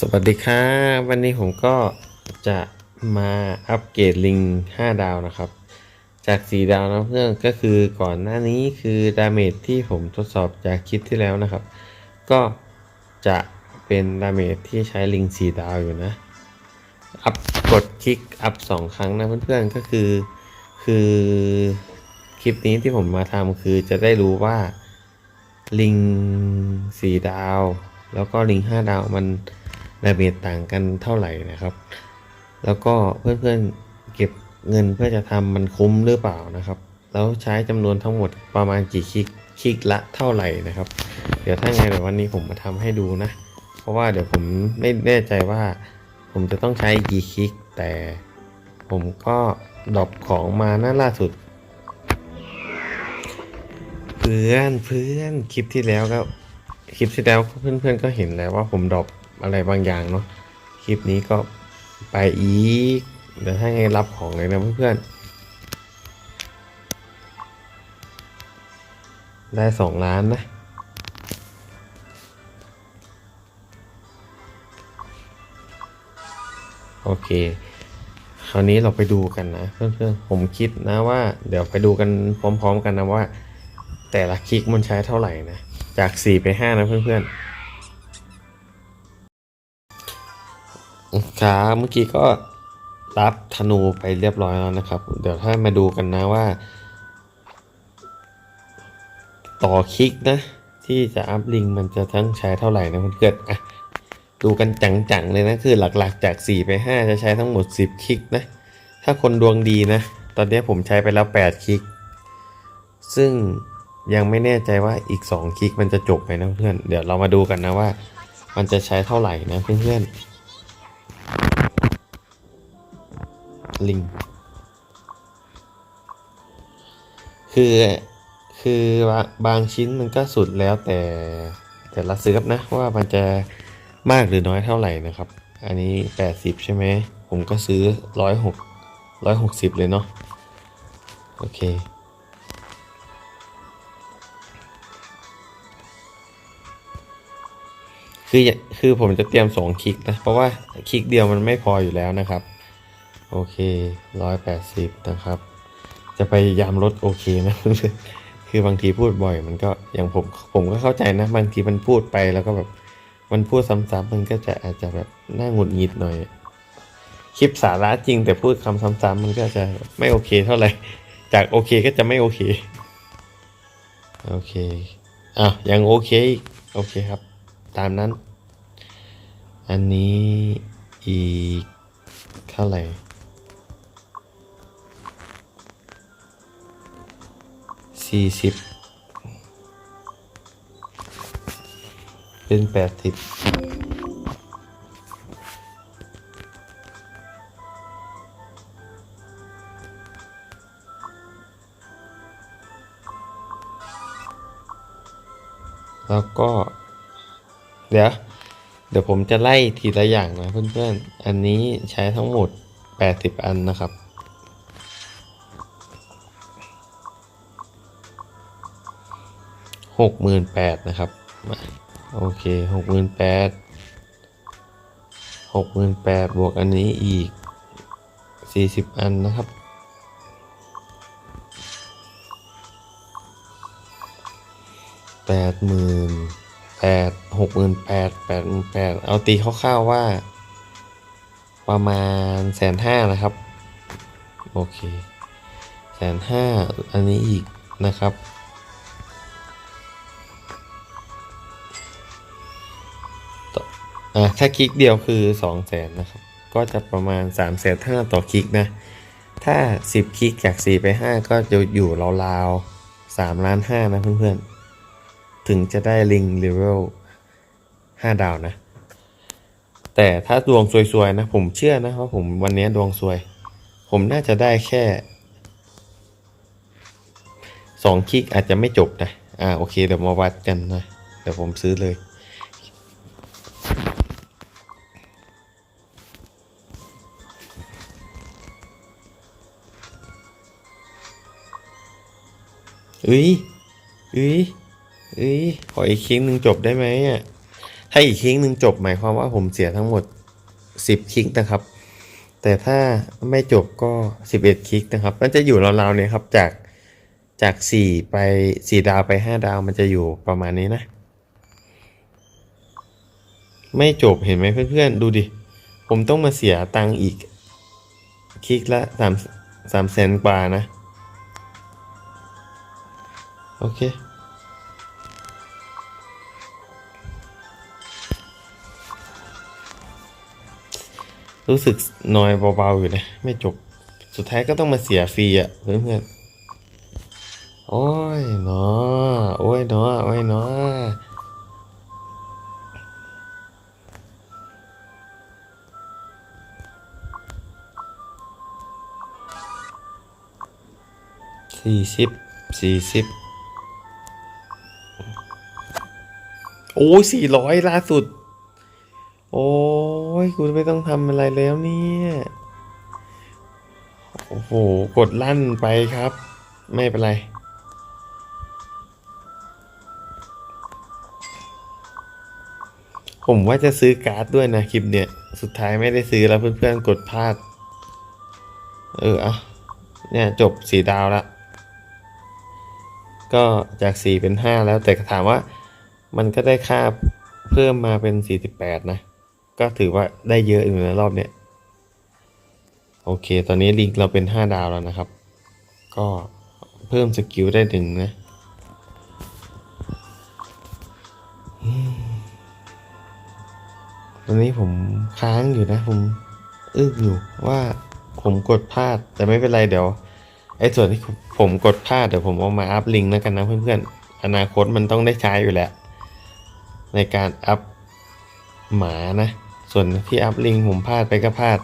สวัสดีครับวันนี้ผมก็จะมาอัปเกรดลิง 5 ดาวนะครับ จาก 4 ดาวนะเพื่อนก็คือก่อนหน้านี้คือดาเมจที่ผมทดสอบจากคลิปที่แล้วนะครับ ก็จะเป็นดาเมจที่ใช้ลิง 4 ดาวอยู่นะ อัพกดคลิกอัพ 2 ครั้งนะเพื่อนๆก็คือคือคลิปนี้ที่ผมมาทำคือจะได้รู้ว่าลิง 4 ดาว แล้วก็ลิง 5 ดาวมัน ดาเมจต่างกันเท่าไหร่นะครับ แล้วก็เพื่อนๆเก็บเงินเพื่อจะทำมันคุ้มหรือเปล่านะครับ แล้วใช้จำนวนทั้งหมดประมาณกี่คลิกคลิกละเท่าไหร่นะครับ เดี๋ยวถ้าไงเดี๋ยววันนี้ผมมาทำให้ดูนะ เพราะว่าเดี๋ยวผมไม่แน่ใจว่า ผมจะต้องใช้กี่คลิก แต่ผมก็ดรอปของมาหน้าล่าสุด เพื่อนเพื่อนคลิปที่แล้วก็คลิปที่แล้วเพื่อนๆก็เห็นแล้วว่าผมดรอป อะไรบางอย่างเนาะคลิปนี้ก็ไปอีกเดี๋ยวให้รับของเลยนะเพื่อนๆได้สองล้านนะโอเค คราวนี้เราไปดูกันนะเพื่อนๆ ผมคิดนะว่า เดี๋ยวไปดูกันพร้อม ๆ กันนะว่า แต่ละคลิกมันใช้เท่าไหร่นะ จาก 4 ไป 5 นะเพื่อนๆ ครับเมื่อกี้ก็รับธนูไปเรียบร้อยแล้วนะครับ เดี๋ยวถ้ามาดูกันนะว่า ต่อคลิกนะ ที่จะอัพลิงมันจะทั้งใช้เท่าไหร่นะเพื่อนๆอะดูกันจังๆเลยนะ คือหลักๆจาก 4 ไป 5 จะใช้ทั้งหมด 10 คลิกนะ ถ้าคนดวงดีนะ ตอนนี้ผมใช้ไปแล้ว 8 คลิก ซึ่งยังไม่แน่ใจว่าอีก 2 คลิกมันจะจบไหมนะเพื่อน เดี๋ยวเรามาดูกันนะว่า มันจะใช้เท่าไหร่นะเพื่อนๆ ลิง คือคือบางบางชิ้นมันก็สุดแล้วแต่แต่ละเซิร์ฟนะว่ามันจะมากหรือน้อยเท่าไหร่นะครับ อันนี้ 80 ใช่ไหม ผมก็ซื้อ 106 160 เลยเนาะโอเคคือคือผมจะเตรียมสองคลิกนะ เพราะว่าคลิกเดียวมันไม่พออยู่แล้วนะครับ โอเคร้อยแปดสิบนะครับ จะพยายามลดโอเคนะคือบางทีพูดบ่อย มันก็อย่างผมผมก็เข้าใจนะ บางทีมันพูดไปแล้วก็แบบมันพูดซ้ำๆมันก็จะอาจจะแบบน่าหงุดหงิดหน่อย คลิปสาระจริงแต่พูดคำซ้ำๆมันก็จะไม่โอเคเท่าไหร่ จากโอเคก็จะไม่โอเค โอเคอะยังโอเค โอเคครับ ตามนั้น อันนี้อีกเท่าไหร่ สี่สิบเป็นแปดสิบแล้วก็ เดี๋ยว เดี๋ยวผมจะไล่ทีละอย่างนะเพื่อนๆ อันนี้ใช้ทั้งหมด 80 อันนะครับ หกหมื่นแปดนะครับ โอเคหกหมื่นแปดหกหมื่นแปดบวกอันนี้อีกสี่สิบอันนะครับ แปดหมื่นแปดหกหมื่นแปดแปดหมื่นแปดเอาตีคร่าวๆว่า ประมาณแสนห้านะครับ โอเคแสนห้าอันนี้อีกนะครับ อ่าถ้าคลิกเดียวคือ2 0 0แสนนะครับ ก็จะประมาณ3ามแสนห้าต่อคลิกนะ ถ้า10คลิกจาก4ไป5ก็จะอยู่ราวๆ3ล้าน5นะเพื่อนๆ ถึงจะได้ลิงเลเวล5ดาวนะ แต่ถ้าดวงซวยๆนะ ผมเชื่อนะว่าผมวันนี้ดวงซวย ผมน่าจะได้แค่2คลิกอาจจะไม่จบนะ อ่าโอเคเดี๋ยวมาวัดกันนะ เดี๋ยวผมซื้อเลย เอ้ยเอ้ยเอ้ยขออีกคลิกหนึ่งจบได้ไหมอะถ้าอีกคลิกหนึ่งจบหมายความว่าผมเสียทั้งหมด 10คลิกนะครับ แต่ถ้าไม่จบก็ 11คลิกนะครับมันจะอยู่ราวๆเนี่ยครับจากจาก 4 ไป 4 ดาวไป 5 ดาวมันจะอยู่ประมาณนี้นะ ไม่จบเห็นไหมเพื่อนๆ ดูดิ ผมต้องมาเสียตังค์อีก คลิกละสามสามแสนกว่านะ โอเครู้สึกน้อยเบาๆอยู่นะไม่จบ สุดท้ายก็ต้องมาเสียฟรีอะเพื่อนๆ โอ้ยเนาะโอ้ยเนาะโอ้ยเนาะสี่สิบสี่สิบ โอ้ยสี่ร้อยล่าสุด โอ้ยคุณไม่ต้องทำอะไรแล้วเนี่ย โอ้โห กดลั่นไปครับ ไม่เป็นไร ผมว่าจะซื้อการ์ดด้วยนะคลิปเนี่ย สุดท้ายไม่ได้ซื้อแล้วเพื่อนๆกดพลาด เออเอาเนี่ยจบสีดาวละ ก็จากสี่เป็นห้าแล้วแต่ถามว่า มันก็ได้ค่าเพิ่มมาเป็นสี่สิบแปดนะ ก็ถือว่าได้เยอะอยู่ในรอบเนี้ย โอเค ตอนนี้ลิงเราเป็นห้าดาวแล้วนะครับ ก็เพิ่มสกิลได้ถึงนะตอนนี้ผมค้างอยู่นะ ผมอึ้งอยู่ว่าผมกดพลาด แต่ไม่เป็นไรเดี๋ยวไอ้ส่วนที่ผมกดพลาดเดี๋ยวผมเอามาอัพลิงก์แล้วกันนะเพื่อนๆ อนาคตมันต้องได้ใช้อยู่แหละ ในการอัพหมานะ ส่วนที่อัพลิงผมพลาดไปก็พลาด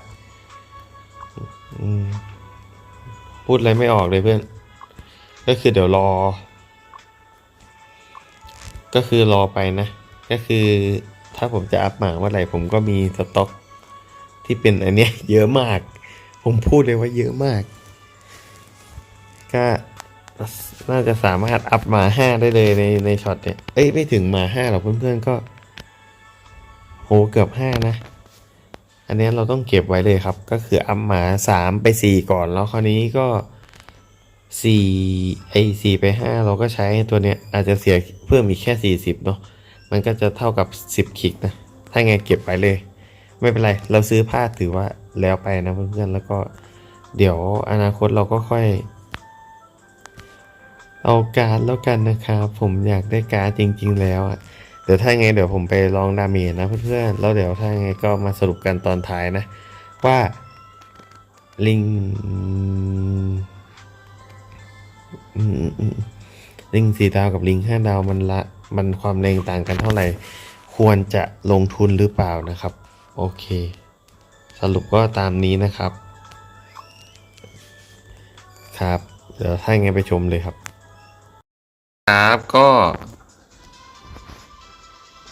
พูดอะไรไม่ออกเลยเพื่อน ก็คือเดี๋ยวรอ ก็คือรอไปนะ ก็คือถ้าผมจะอัพหมาเมื่อไหร่ผมก็มีสต็อกที่เป็นอันเนี้ยเยอะมาก ผมพูดเลยว่าเยอะมาก ก็ น่าจะสามารถอัพมาห้าได้เลยในในช็อตเนี่ย เอ้ยไม่ถึงมาห้าหรอกเพื่อนๆก็โหเกือบห้านะ อันนี้เราต้องเก็บไว้เลยครับ ก็คืออัพหมาสามไปสี่ก่อนแล้วคราวนี้ก็สี่ไอสี่ไปห้าเราก็ใช้ตัวเนี้ยอาจจะเสียเพิ่มอีกแค่สี่สิบเนาะมันก็จะเท่ากับสิบคลิกนะ ถ้าไงเก็บไว้เลย ไม่เป็นไรเราซื้อผ้าถือว่าแล้วไปนะเพื่อนๆแล้วก็เดี๋ยวอนาคตเราก็ค่อย เอาการ์ดแล้วกันนะครับผมอยากได้การ์ดจริง ๆ แล้วอะเดี๋ยวถ้าไงเดี๋ยวผมไปลองดาเมจนะเพื่อนๆแล้วเดี๋ยวถ้าไงก็มาสรุปกันตอนท้ายนะ ว่าลิงลิงสี่ดาวกับลิงห้าดาวมันละมันความแรงต่างกันเท่าไหร่ ควรจะลงทุนหรือเปล่านะครับ โอเค สรุปก็ตามนี้นะครับ ครับ เดี๋ยวถ้าไงไปชมเลยครับ ครับก็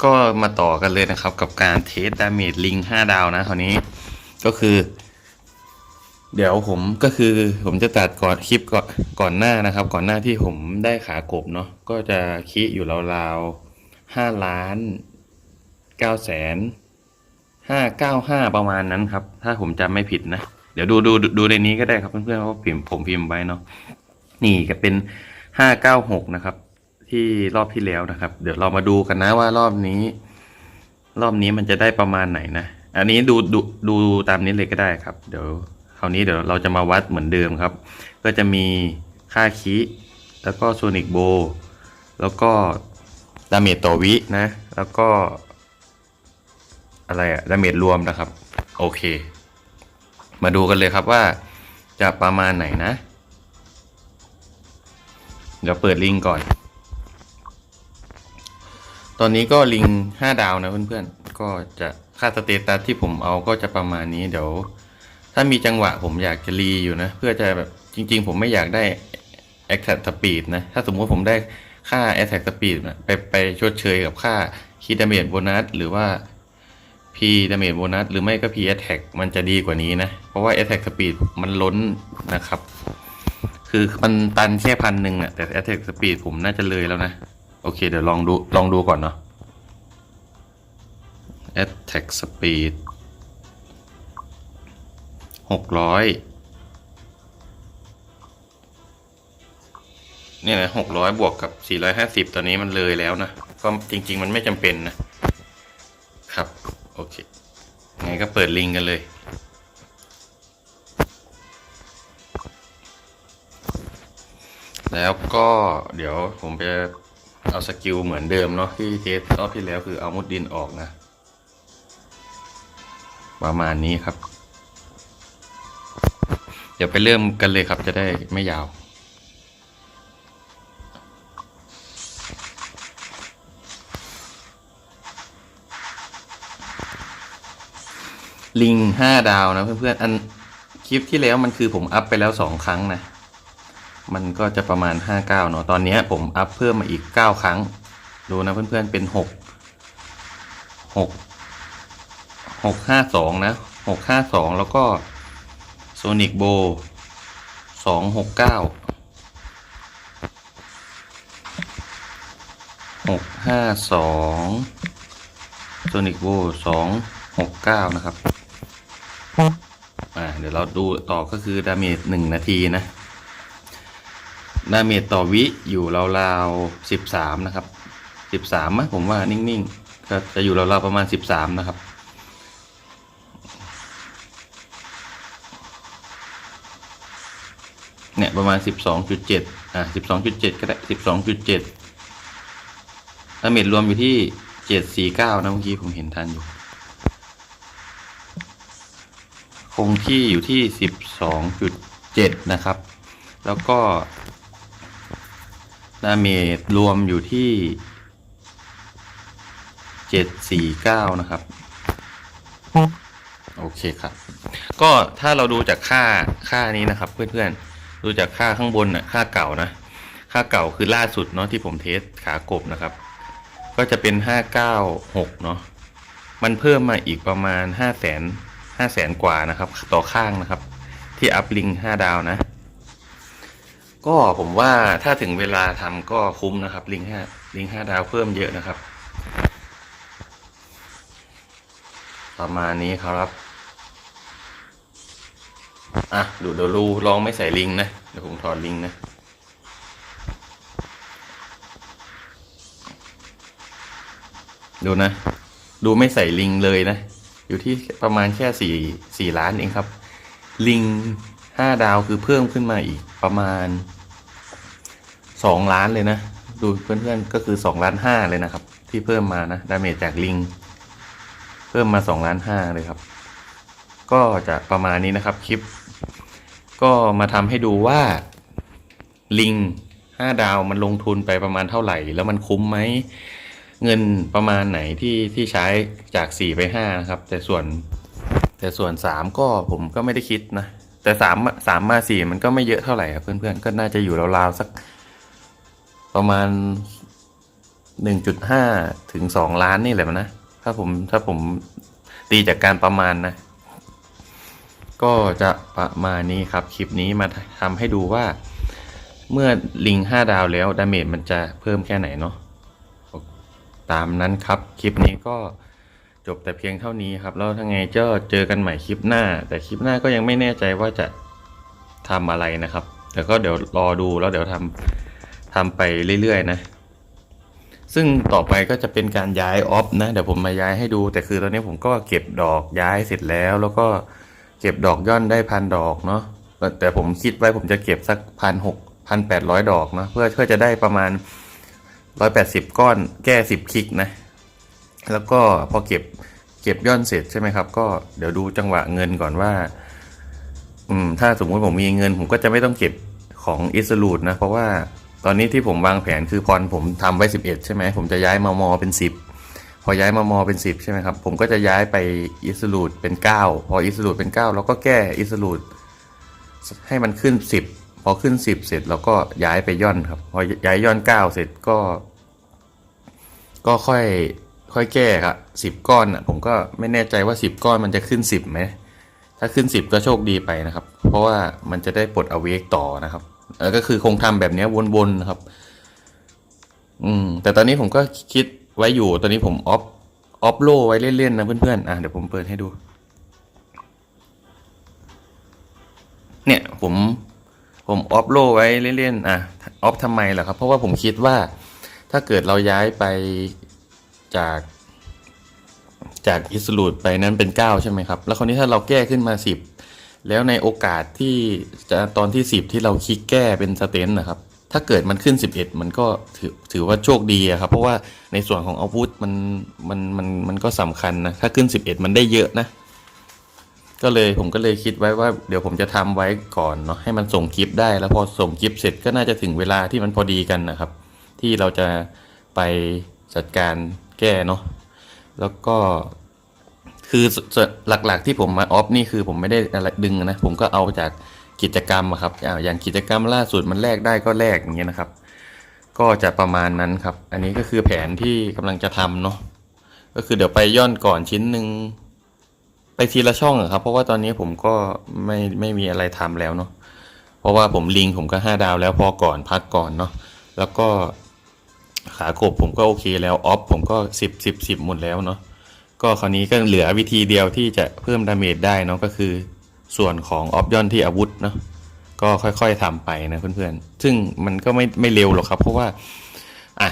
ก็มาต่อกันเลยนะครับกับการเทสดาเมจลิงห้าดาวนะคราวนี้ก็คือ เดี๋ยวผมก็คือผมจะตัดก่อนคลิปก่อนก่อนหน้านะครับ ก่อนหน้าที่ผมได้ขากบเนาะก็จะคิอยู่ราวๆห้าล้านเก้าแสนห้าเก้าห้าประมาณนั้นครับ ถ้าผมจำไม่ผิดนะ เดี๋ยวดูดูดูในนี้ก็ได้ครับเพื่อนๆเพราะผมพิมพ์ไว้เนาะนี่ก็เป็นห้าเก้าหกนะครับ ที่รอบที่แล้วนะครับ เดี๋ยวเรามาดูกันนะว่ารอบนี้ รอบนี้มันจะได้ประมาณไหนนะ อันนี้ดูดูดูตามนี้เลยก็ได้ครับ เดี๋ยวคราวนี้เดี๋ยวเราจะมาวัดเหมือนเดิมครับ ก็จะมีค่าคีแล้วก็โซนิกโบแล้วก็ดาเมจต่อวินะ แล้วก็ อะไรอะดาเมจรวมนะครับ โอเค มาดูกันเลยครับว่าจะประมาณไหนนะ เดี๋ยวเปิดลิงก์ก่อน ตอนนี้ก็ลิงห้าดาวนะเพื่อนๆ ก็จะค่าสเตตัสที่ผมเอาก็จะประมาณนี้เดี๋ยวถ้ามีจังหวะผมอยากจะรีอยู่นะ เพื่อจะแบบจริง ๆ ผมไม่อยากได้ Attack Speed นะ ถ้าสมมุติผมได้ค่า Attack Speed นะไปไปชดเชยกับค่า Key Damage Bonus หรือว่า P Damage Bonus หรือไม่ก็ P Attack มันจะดีกว่านี้นะ เพราะว่า Attack Speed มันล้นนะครับ คือมันตันแค่พันหนึ่งอะแต่ Attack Speed ผมน่าจะเลยแล้วนะ อเคเดี๋ยวลองดูลองดูก่อนเนาะ attack speed หกร้อยเนี่ยนะหกร้อยบวกกับสี่ร้อยห้าสิบตอนนี้มันเลยแล้วนะ ก็จริง ๆ มันไม่จำเป็นนะ ครับ โอเคไงก็เปิดลิงก์กันเลยแล้วก็เดี๋ยวผมจะ เอาสกิลเหมือนเดิมเนาะที่เทสรอบที่แล้วคือเอามุดดินออกนะ ประมาณนี้ครับ เดี๋ยวไปเริ่มกันเลยครับจะได้ไม่ยาวลิงห้าดาวนะเพื่อนๆ อันคลิปที่แล้วมันคือผมอัพไปแล้วสองครั้งนะ มันก็จะประมาณห้าเนาะตอนนี้ผมอัพเพิ่มมาอีกเก้าครั้ง ดูนะเพื่อนๆเป็นหกหกหกห้าสองนะหกห้าสองแล้วก็โซนิกโบสองหกเก้าหกห้าสองโซนิกโบสองหกเก้านะครับ อ่า เดี๋ยวเราดูต่อก็คือดาเมจหนึ่งนาทีนะ ดาเมจต่อวิอยู่ราวๆสิบสามนะครับสิบสามะผมว่านิ่งๆ ก็จะอยู่ราวๆประมาณสิบสามนะครับ เนี่ยประมาณสิบสองจุดเจ็ดอะสิบสองจุดเจ็ดก็ได้สิบสองจุดเจ็ดดาเมจรวมอยู่ที่เจ็ดสี่เก้านะเมื่อกี้ผมเห็นทันอยู่ คงที่อยู่ที่สิบสองจุดเจ็ดนะครับ แล้วก็ ดาเมจรวมอยู่ที่เจ็ดสี่เก้านะครับ โอเคครับ ก็ถ้าเราดูจากค่าค่านี้นะครับ เพื่อนๆ ดูจากค่าข้างบนน่ะค่าเก่านะ ค่าเก่าคือล่าสุดเนาะที่ผมเทสขากบนะครับ ก็จะเป็นห้าเก้าหกเนาะมันเพิ่มมาอีกประมาณห้าแสนห้าแสนกว่านะครับ ต่อข้างนะครับ ที่อัพลิงห้าดาวนะ ก็ผมว่าถ้าถึงเวลาทำก็คุ้มนะครับ ลิงห้าลิงห้าดาวเพิ่มเยอะนะครับ ประมาณนี้ครับอะดูเดี๋ยวรูลองไม่ใส่ลิงนะ เดี๋ยวผมถอดลิงนะ ดูนะ ดูไม่ใส่ลิงเลยนะ อยู่ที่ประมาณแค่สี่สี่ล้านเองครับ ลิงห้าดาวคือเพิ่มขึ้นมาอีกประมาณ สองล้านเลยนะ ดูเพื่อนๆก็คือสองล้านห้าเลยนะครับ ที่เพิ่มมานะดาเมจจากลิง เพิ่มมาสองล้านห้าเลยครับ ก็จะประมาณนี้นะครับคลิป ก็มาทำให้ดูว่าลิงห้าดาวมันลงทุนไปประมาณเท่าไหร่ แล้วมันคุ้มไหมเงินประมาณไหนที่ที่ใช้จากสี่ไปห้านะครับ แต่ส่วน แต่ส่วนสามก็ผมก็ไม่ได้คิดนะแต่สามสามมาสี่มันก็ไม่เยอะเท่าไหร่ครับเพื่อนๆก็น่าจะอยู่ราวๆสัก ประมาณหนึ่งจุดห้าถึงสองล้านนี่แหละนะ ถ้าผมถ้าผมตีจากการประมาณนะ ก็จะประมาณนี้ครับ คลิปนี้มาทำให้ดูว่า เมื่อลิงห้าดาวแล้วดาเมจมันจะเพิ่มแค่ไหนเนาะตามนั้นครับ คลิปนี้ก็จบแต่เพียงเท่านี้ครับ แล้วถ้าไงก็เจอกันใหม่คลิปหน้า แต่คลิปหน้าก็ยังไม่แน่ใจว่าจะทำอะไรนะครับ แต่ก็เดี๋ยวรอดูแล้วเดี๋ยวทำ ทำไปเรื่อยๆนะ ซึ่งต่อไปก็จะเป็นการย้ายออฟนะ เดี๋ยวผมมาย้ายให้ดู แต่คือตอนนี้ผมก็เก็บดอกย้ายเสร็จแล้ว แล้วก็เก็บดอกย่อนได้พันดอกเนาะ แต่ผมคิดไว้ผมจะเก็บสักพันหกพันแปดร้อยดอกเนาะเพื่อเพื่อจะได้ประมาณร้อยแปดสิบก้อนแก้สิบคลิกนะ แล้วก็พอเก็บเก็บย่อนเสร็จใช่ไหมครับ ก็เดี๋ยวดูจังหวะเงินก่อนว่า อืม ถ้าสมมุติผมมีเงิน ผมก็จะไม่ต้องเก็บของอิสรูดนะ เพราะว่า ตอนนี้ที่ผมวางแผนคือพรผมทำไว้สิบเอ็ดใช่ไหมผมจะย้ายมามอเป็นสิบพอย้ายมามอเป็นสิบใช่ไหมครับ ผมก็จะย้ายไปอิสรูดเป็นเก้าพออิสรูดเป็นเก้าเราก็แก้อิสรูดให้มันขึ้นสิบพอขึ้นสิบเสร็จเราก็ย้ายไปย่อนครับ พอย้ายย่อนเก้าเสร็จก็ ก็ค่อยค่อยแก้ครับสิบก้อนอะผมก็ไม่แน่ใจว่าสิบก้อนมันจะขึ้นสิบไหมถ้าขึ้นสิบก็โชคดีไปนะครับ เพราะว่ามันจะได้ปลดอเวกต่อนะครับ เออก็คือคงทำแบบเนี้ยวนๆนะครับ อืม แต่ตอนนี้ผมก็คิดไว้อยู่ตอนนี้ผมออฟออฟโลไว้เล่นๆนะเพื่อนๆอะเดี๋ยวผมเปิดให้ดู เนี่ยผมผมออฟโลไว้เล่นๆอะออฟทำไมล่ะครับ เพราะว่าผมคิดว่าถ้าเกิดเราย้ายไปจาก จากอิสลูดไปนั้นเป็น 9 ใช่ไหมครับ แล้วคราวนี้ถ้าเราแก้ขึ้นมา 10 แล้วในโอกาสที่จะตอนที่ 10 ที่เราคลิกแก้เป็นสเตนนะครับ ถ้าเกิดมันขึ้น 11 มันก็ถือถือว่าโชคดีอะครับ เพราะว่าในส่วนของอาวุธมันมันมันมันก็สำคัญนะ ถ้าขึ้น 11 มันได้เยอะนะ ก็เลยผมก็เลยคิดไว้ว่า เดี๋ยวผมจะทำไว้ก่อนเนาะให้มันส่งคลิปได้ แล้วพอส่งคลิปเสร็จก็น่าจะถึงเวลาที่มันพอดีกันนะครับ ที่เราจะไปจัดการแก้เนาะแล้วก็ คือสสหลักๆ ที่ผมมาออฟนี่คือผมไม่ได้อะไรดึงนะผมก็เอาจากกิจกรรมครับอ่าอย่างกิจกรรมล่าสุดมันแลกได้ก็แลกอย่างเงี้ยนะครับ ก็จะประมาณนั้นครับ อันนี้ก็คือแผนที่กำลังจะทำเนาะก็คือเดี๋ยวไปย่อนก่อนชิ้นหนึ่งไปทีละช่องอะครับ เพราะว่าตอนนี้ผมก็ไม่ไม่มีอะไรทำแล้วเนาะเพราะว่าผมลิงผมก็ห้าดาวแล้วพอก่อนพักก่อนเนาะแล้วก็ขากบผมก็โอเคแล้วออฟผมก็สิบสิบสิบหมดแล้วเนาะ ก็คราวนี้ก็เหลือวิธีเดียวที่จะเพิ่มดาเมจได้เนาะก็คือ ส่วนของออฟยอนที่อาวุธเนาะก็ค่อยๆทำไปนะเพื่อนๆ ซึ่งมันก็ไม่ไม่เร็วหรอกครับ เพราะว่าอะ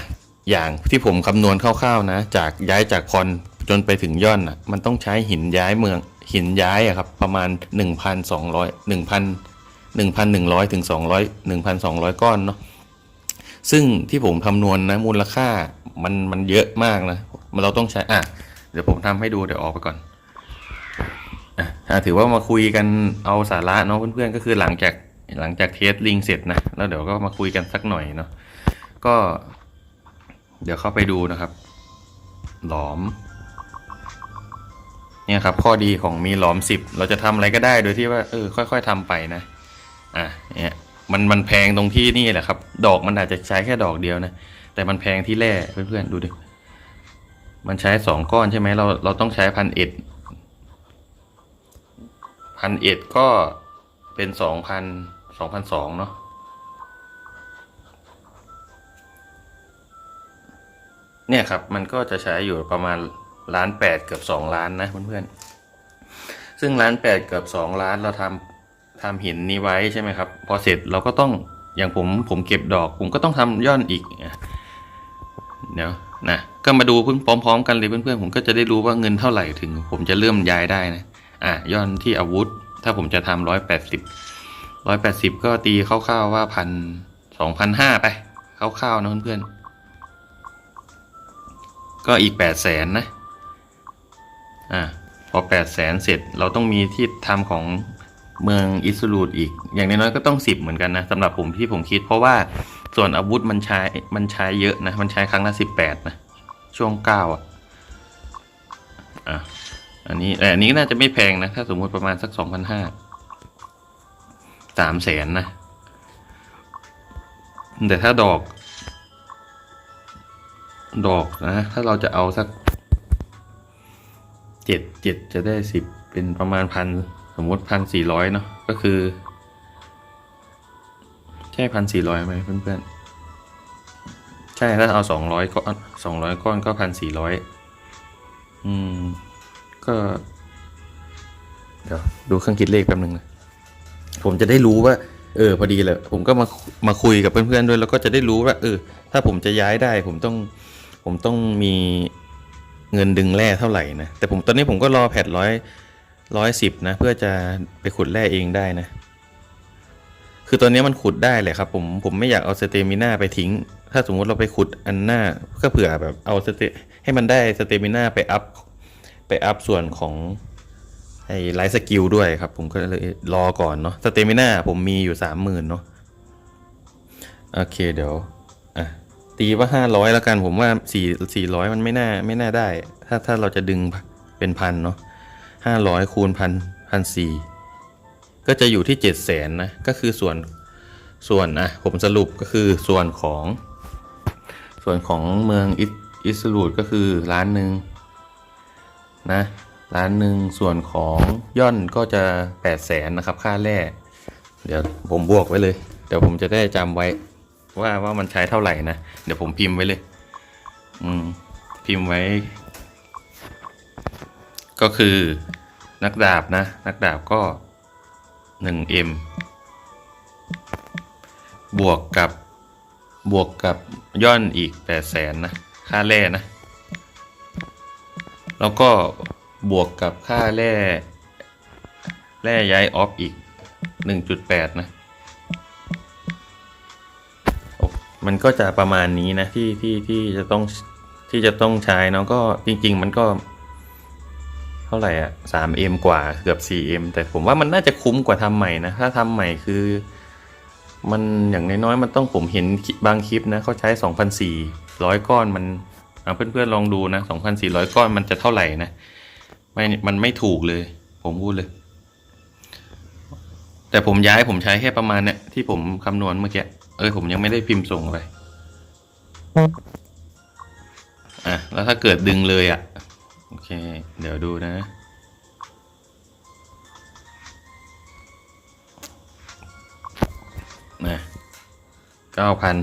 อย่างที่ผมคำนวณคร่าวๆนะ จากย้ายจากคอนจนไปถึงย่อนอะมันต้องใช้หินย้ายเมืองหินย้ายอะครับประมาณ 1,200 1,000 1,100ถึง200 1,200 ก้อนเนาะซึ่งที่ผมคำนวณนะมูลค่ามันมันเยอะมากนะมันเราต้องใช้อะ ดี๋ยวผมทำให้ดูเดี๋ยวออกไปก่อนอะถือว่ามาคุยกันเอาสาระเนาะเพื่อนๆก็คือหลังจากหลังจากเทสลิงเสร็จนะแล้วเดี๋ยวก็มาคุยกันสักหน่อยเนาะก็ เดี๋ยวเข้าไปดูนะครับ หลอม เนี่ยครับ ข้อดีของมีหลอมสิบเราจะทำอะไรก็ได้โดยที่ว่าเออค่อย ๆทำไปนะ อะเนี่ยมันมันแพงตรงที่นี่แหละครับ ดอกมันอาจจะใช้แค่ดอกเดียวนะแต่มันแพงที่แร่เพื่อนๆดูดิ มันใช้สองก้อนใช่ไหมเราเราต้องใช้พันเอ็ดพันเอ็ดก็เป็นสองพันสองพันสองเนาะเนี่ยครับมันก็จะใช้อยู่ประมาณล้านแปดเกือบสองล้านนะเพื่อนๆซึ่งล้านแปดเกือบสองล้านเราทำทำหินนี้ไว้ใช่ไหมครับ พอเสร็จเราก็ต้องอย่างผมผมเก็บดอก ผมก็ต้องทำย่อนอีกเดี๋ย นะก็มาดูเพิ่งพร้อม ๆ กันเลยเพื่อนๆผมก็จะได้รู้ว่าเงินเท่าไหร่ถึง ผมจะเริ่มย้ายได้นะอะย่อนที่อาวุธ ถ้าผมจะทำร้อยแปดสิบร้อยแปดสิบก็ตีคร่าวๆว่าพันสองพันห้าไปคร่าวๆนะเพื่อนๆก็อีกแปดแสนนะอะพอแปดแสนเสร็จเราต้องมีที่ทำของเมืองอิสรูดอีก อย่างน้อยๆก็ต้องสิบเหมือนกันนะสำหรับผมที่ผมคิดเพราะว่า ส่วนอาวุธมันใช้มันใช้เยอะนะ มันใช้ครั้งละสิบแปดนะ ช่วงเก้าอะอะอันนี้แต่อันนี้น่าจะไม่แพงนะ ถ้าสมมติประมาณสักสองพันห้าสามแสนนะ แต่ถ้าดอก ดอกนะ ถ้าเราจะเอาสักเจ็ดเจ็ดจะได้สิบเป็นประมาณพันสมมติพันสี่ร้อยเนาะก็คือ ช่พันสี่ร้อยไหมเพื่อนๆ ใช่ถ้าเอาสองร้อยก้อนสองร้อยก้อนก็พันสี่ร้อยอืม ก็ เดี๋ยวดูเครื่องคิดเลขแป๊บนึงนะผมจะได้รู้ว่า เออ พอดีเลยผมก็มามาคุยกับเพื่อนๆด้วย แล้วก็จะได้รู้ว่า เออ ถ้าผมจะย้ายได้ ผมต้อง ผมต้องมีเงินดึงแร่เท่าไหร่นะ แต่ผมตอนนี้ผมก็รอแพทร้อยร้อยสิบนะ เพื่อจะไปขุดแร่เองได้นะ คือตอนนี้มันขุดได้เลยครับผมผมไม่อยากเอาสเตมิน่าไปทิ้ง ถ้าสมมติเราไปขุดอันหน้าก็เผื่อแบบเอาสเตให้มันได้สเตมิน่าไปอัพไปอัพส่วนของไอ้ไลท์สกิลด้วยครับ ผมก็เลยรอก่อนเนาะสเตมิน่าผมมีอยู่สามหมื่นเนาะโอเคเดี๋ยวอะตีว่าห้าร้อยแล้วกันผมว่าสี่สี่ร้อยมันไม่น่าไม่น่าได้ ถ้าถ้าเราจะดึงเป็นพันเนาะห้าร้อยคูณพันพันสี่ ก็จะอยู่ที่เจ็ดแสนนะก็คือส่วนส่วนนะผมสรุปก็คือส่วนของ ส่วนของเมืองอิสอิสรูดก็คือล้านหนึ่งนะล้านหนึ่งส่วนของย่อนก็จะแปดแสนนะครับค่าแร่เดี๋ยวผมบวกไว้เลย เดี๋ยวผมจะได้จำไว้ว่าว่ามันใช้เท่าไหร่นะ เดี๋ยวผมพิมพ์ไว้เลย อืม พิมพ์ไว้ ก็คือนักดาบนะ นักดาบก็ 1M บวกกับบวกกับย่อนอีก8 0 0แสนนะ ค่าแร่นะ แล้วก็บวกกับค่าแร่แร่ย้ายออฟอีก 1.8 นะ มันก็จะประมาณนี้นะที่ที่ที่จะต้องที่จะต้องใช้เนาะก็จริง ๆ มันก็ เท่าไหร่อะ 3M กว่าเกือบ 4M แต่ผมว่ามันน่าจะคุ้มกว่าทำใหม่นะ ถ้าทำใหม่คือ มันอย่างน้อยๆมันต้องผมเห็นบางคลิปนะเขาใช้2,400ก้อนมันเอาเพื่อนๆลองดูนะ2,400ก้อนมันจะเท่าไหร่นะไม่มันไม่ถูกเลย ผมพูดเลย แต่ผมย้ายผมใช้แค่ประมาณเนี่ยที่ผมคำนวณเมื่อกี้เออผมยังไม่ได้พิมพ์ส่งไปอะแล้วถ้าเกิดดึงเลยอะ โอเค เดี๋ยวดูนะ นะเก้าพัน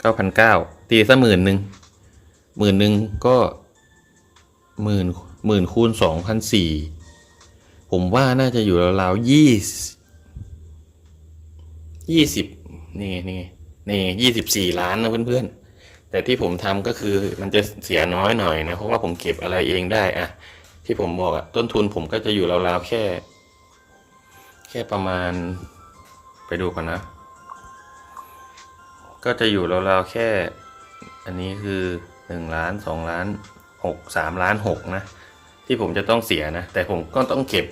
เก้าพันเก้าตีซะหมื่นหนึ่งหมื่นหนึ่งก็หมื่นหมื่นคูณสองพันสี่ผมว่าน่าจะอยู่ราวๆยี่ยี่สิบนี่นี่นี่ยี่สิบสี่ล้านนะเพื่อนๆ แต่ที่ผมทำก็คือมันจะเสียน้อยหน่อยนะเพราะว่าผมเก็บอะไรเองได้อะที่ผมบอกอะต้นทุนผมก็จะอยู่ราวๆแค่ แค่ประมาณ ไปดูก่อนนะ ก็จะอยู่ราวๆแค่ อันนี้คือหนึ่งล้านสองล้านหกสามล้านหกนะ ที่ผมจะต้องเสียนะ แต่ผมก็ต้องเก็บ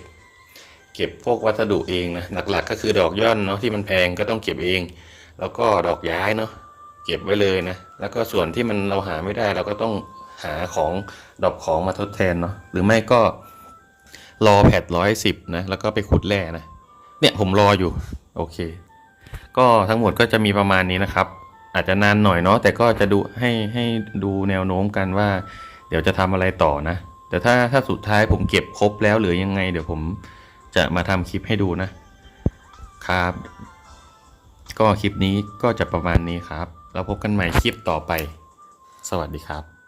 เก็บพวกวัสดุเองนะหลักๆ ก็คือดอกย่อนเนาะที่มันแพงก็ต้องเก็บเอง แล้วก็ดอกย้ายเนาะเก็บไว้เลยนะ แล้วก็ส่วนที่มันเราหาไม่ได้เราก็ต้องหาของดอกของมาทดแทนเนาะหรือไม่ก็รอแพดร้อยสิบนะแล้วก็ไปขุดแร่นะเนี่ยผมรออยู่โอเค ก็ทั้งหมดก็จะมีประมาณนี้นะครับ อาจจะนานหน่อยเนาะแต่ก็จะดูให้ให้ดูแนวโน้มกันว่า เดี๋ยวจะทำอะไรต่อนะ แต่ถ้าถ้าสุดท้ายผมเก็บครบแล้วหรือยังไง เดี๋ยวผมจะมาทำคลิปให้ดูนะครับ ก็คลิปนี้ก็จะประมาณนี้ครับ แล้วพบกันใหม่คลิปต่อไป สวัสดีครับ